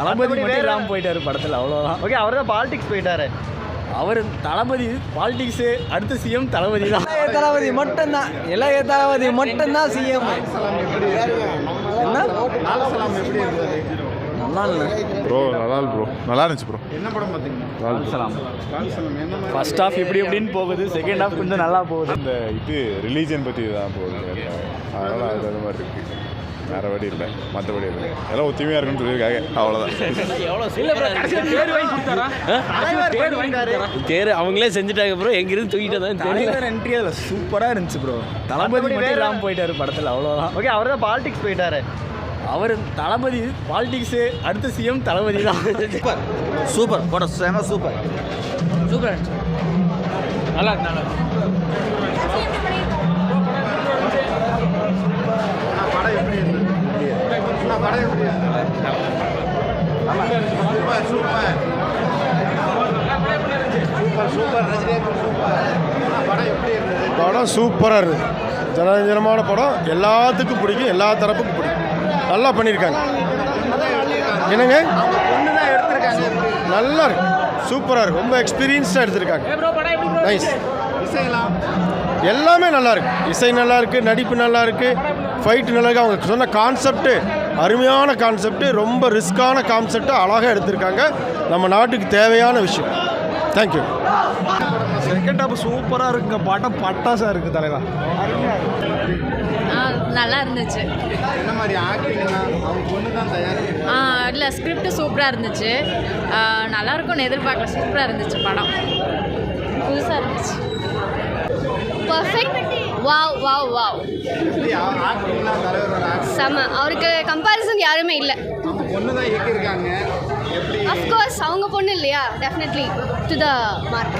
தளபதி மத்தபடி மட்டும் வேற- இல்லாமல் போயிட்டாரு படத்தில் அவ்வளோதான் ஓகே அவர் தான் பாலிடிக்ஸ் போயிட்டாரு. அவர் தளபதி பாலிடிக்ஸு அடுத்த சிஎம் தளபதி தான். தளபதி மட்டும்தான். இளைய தளபதி மட்டும்தான் சிஎம் என்ன? நல்லா இல்லை ப்ரோ நல்லா இருக்கு ப்ரோ நல்லா இருந்துச்சு ப்ரோ சலாம் ஃபர்ஸ்ட் ஹாஃப் எப்படி எப்படின்னு போகுது செகண்ட் ஹாஃப் கொஞ்சம் நல்லா போகுது. இந்த இது ரிலீஜன் பற்றி தான் போகுது. அதனால் அது அந்த மாதிரி இருக்கு. வேற வழி இல்லை. மற்றபடி இல்லை. எல்லாம் ஒத்துமையாக இருக்குன்னு சொல்லியிருக்காங்க. அவ்வளோதான் தேர் அவங்களே செஞ்சுட்டாங்க ப்ரோ எங்கிருந்து தூக்கிட்டு தான் தெரியல தலைவர் என்ட்ரி அதில் சூப்பராக இருந்துச்சு ப்ரோ தளபதி மட்டும் இல்லாமல் போயிட்டாரு படத்தில் அவ்வளோதான் ஓகே அவர் தான் பாலிடிக்ஸ் போயிட்டாரு. அவர் தளபதி பாலிடிக்ஸு அடுத்த சிஎம் தளபதி தான். சூப்பர் படம் செம சூப்பர் சூப்பர் நல்லா இருக்கு. படம் சூப்பராக இருக்குது ஜனரஞ்சனமான படம். எல்லாத்துக்கும் பிடிக்கும் எல்லா தரப்புக்கும் பிடிக்கும். நல்லா பண்ணியிருக்காங்க. என்னங்க? நல்லா இருக்கு. சூப்பராக இருக்கு. ரொம்ப எக்ஸ்பீரியன்ஸ்டாக எடுத்திருக்காங்க. நைஸ் எல்லாமே நல்லா இருக்கு. இசை நல்லா இருக்கு நடிப்பு நல்லா இருக்கு. ஃபைட்டு நல்லா இருக்கு. அவங்க சொன்ன கான்செப்ட் அருமையான கான்செப்ட் ரொம்ப ரிஸ்கான கான்செப்டை அழகாக எடுத்திருக்காங்க. நம்ம நாட்டுக்கு தேவையான விஷயம். தேங்க்யூ செகண்ட் ஹாஃப் சூப்பராக இருக்குங்க. படம் பட்டாசாக இருக்குது தலைவா. ஆ நல்லா இருந்துச்சு. ஆ இல்லை ஸ்கிரிப்ட் சூப்பராக இருந்துச்சு. நல்லா இருக்கும்னு எதிர்பார்க்கல. சூப்பராக இருந்துச்சு படம். புதுசாக இருந்துச்சு. Perfect wow wow wow. செம. அவருக்கு கம்பேரிசன் யாருமே இல்லை. அஃப்கோர்ஸ் அவங்க பொண்ணு இல்லையா? டெஃபினெட்லி டு த மார்க்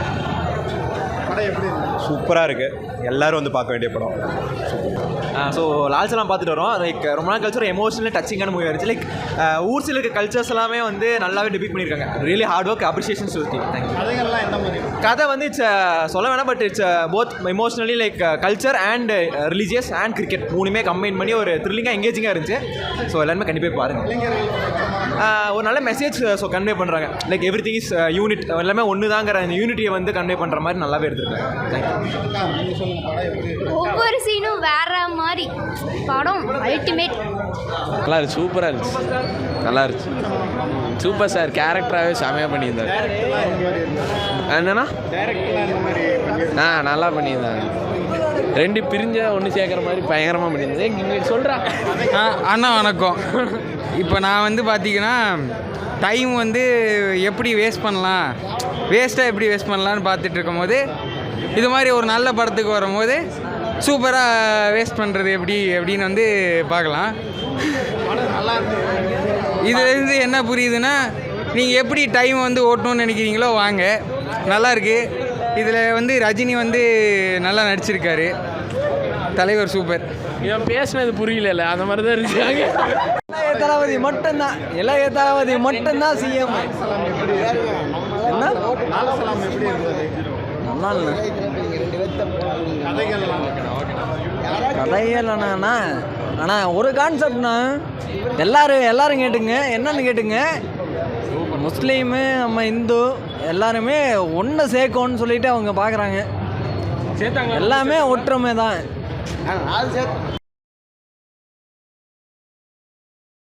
சூப்பராக இருக்குது எல்லாரும் வந்து பார்க்க வேண்டிய படம். ஸோ லால்சலாம் பார்த்துட்டு வரோம். லைக் ரொம்ப நாள் கழிச்சு ஒரு எமோஷனல் டச்சிங்கான மூவி இருந்துச்சு. லைக் ஊர் சில இருக்க கல்ச்சர்ஸ் எல்லாமே வந்து நல்லாவே டிபிக் பண்ணியிருக்காங்க. ரியலி ஹார்ட் ஒர்க் அப்ரிஷியேஷன் சொல்லி தேங்க்யூ கதை வந்து இட்ஸ் சொல்ல வேணாம் but it's both emotionally like culture and religious and cricket மூணுமே கம்பைன் பண்ணி ஒரு த்ரில்லிங்காக எங்கேஜிங்காக இருந்துச்சு. ஸோ எல்லாருமே கண்டிப்பாக பாருங்கள் ஒரு நல்ல மெசேஜ் ஸோ கன்வே பண்ணுறாங்க like everything is unit எல்லாமே ஒன்று தாங்கிற அந்த யூனிட்டியை வந்து கன்வே பண்ணுற மாதிரி நல்லாவே எடுத்துருக்காங்க. தேங்க்யூ ஒவ்வொரு சீனும் வேற மாதிரி. படம் அல்டிமேட் நல்லா இருந்துச்சு சூப்பராக இருந்துச்சு. நல்லா இருந்துச்சு. சூப்பர் சார் கேரக்டராகவே செமையாக பண்ணியிருந்தாரு. என்னன்னா ஆ நல்லா பண்ணியிருந்தாங்க ரெண்டு பிரிஞ்ச ஒன்று சேர்க்குற மாதிரி பயங்கரமாக முடிஞ்சது. இங்கே சொல்கிறா ஆ, அண்ணா வணக்கம். இப்போ நான் வந்து பார்த்தீங்கன்னா டைம் வந்து எப்படி வேஸ்ட் பண்ணலாம்? வேஸ்ட்டாக எப்படி வேஸ்ட் பண்ணலான்னு பார்த்துட்டு இருக்கும்போது இது மாதிரி ஒரு நல்ல படத்துக்கு வரும்போது சூப்பராக வேஸ்ட் பண்ணுறது எப்படி அப்படின்னு வந்து பார்க்கலாம் இதுலேருந்து என்ன புரியுதுன்னா நீங்கள் எப்படி டைம் வந்து ஓட்டணும்னு நினைக்கிறீங்களோ வாங்க. நல்லாயிருக்கு இதில் வந்து ரஜினி வந்து நல்லா நடிச்சிருக்காரு. தலைவர் சூப்பர். இவன் பேசுனது புரியல அந்த மாதிரி தான் இருந்துச்சாங்க. இளைய தளபதி மட்டும்தான் இளைய தளபதி மட்டும்தான் சிஎம் என்ன? நல்லா இல்லை. கதைகள் அண்ணா அண்ணா ஒரு கான்செப்ட்ண்ணா எல்லாரும் எல்லாரும் கேட்டுங்க என்னன்னு கேட்டுங்க. முஸ்லீமு நம்ம இந்து எல்லாருமே ஒன்று சேர்க்கணும்னு சொல்லிட்டு அவங்க பார்க்குறாங்க எல்லாமே ஒற்றுமை தான்